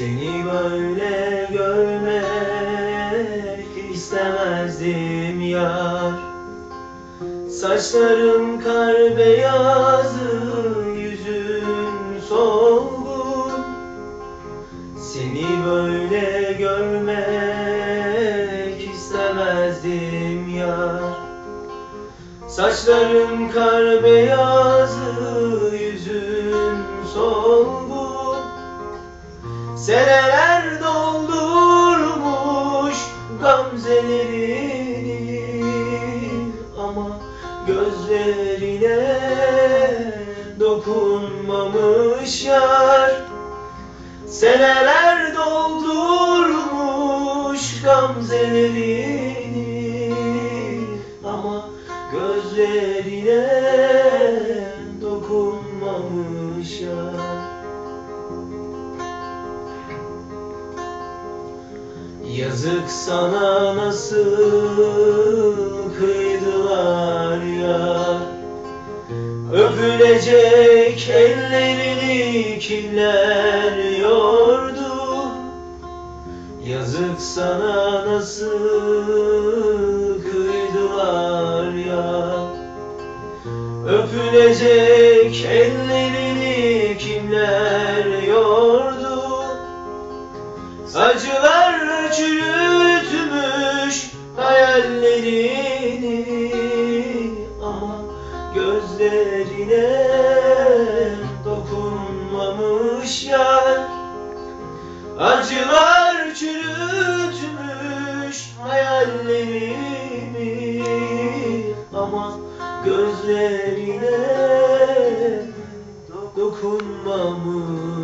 Seni böyle görmek istemezdim yar. Saçların kar beyazı, yüzün solgun. Seni böyle görmek istemezdim yar. Saçların kar beyazı, yüzün gözlerine dokunmamış yar. Seneler doldurmuş gamzelerini. Ama gözlerine dokunmamış yar. Yazık sana nasıl kıydılar Öpülecek ellerini kimler yordu Yazık sana nasıl kıydılar ya. Öpülecek ellerini kimler yordu Acılar çürütmüş hayallerini Ama gözlerine dokunmamış yar. Acılar çürütmüş hayallerimi Ama gözlerine dokunmamış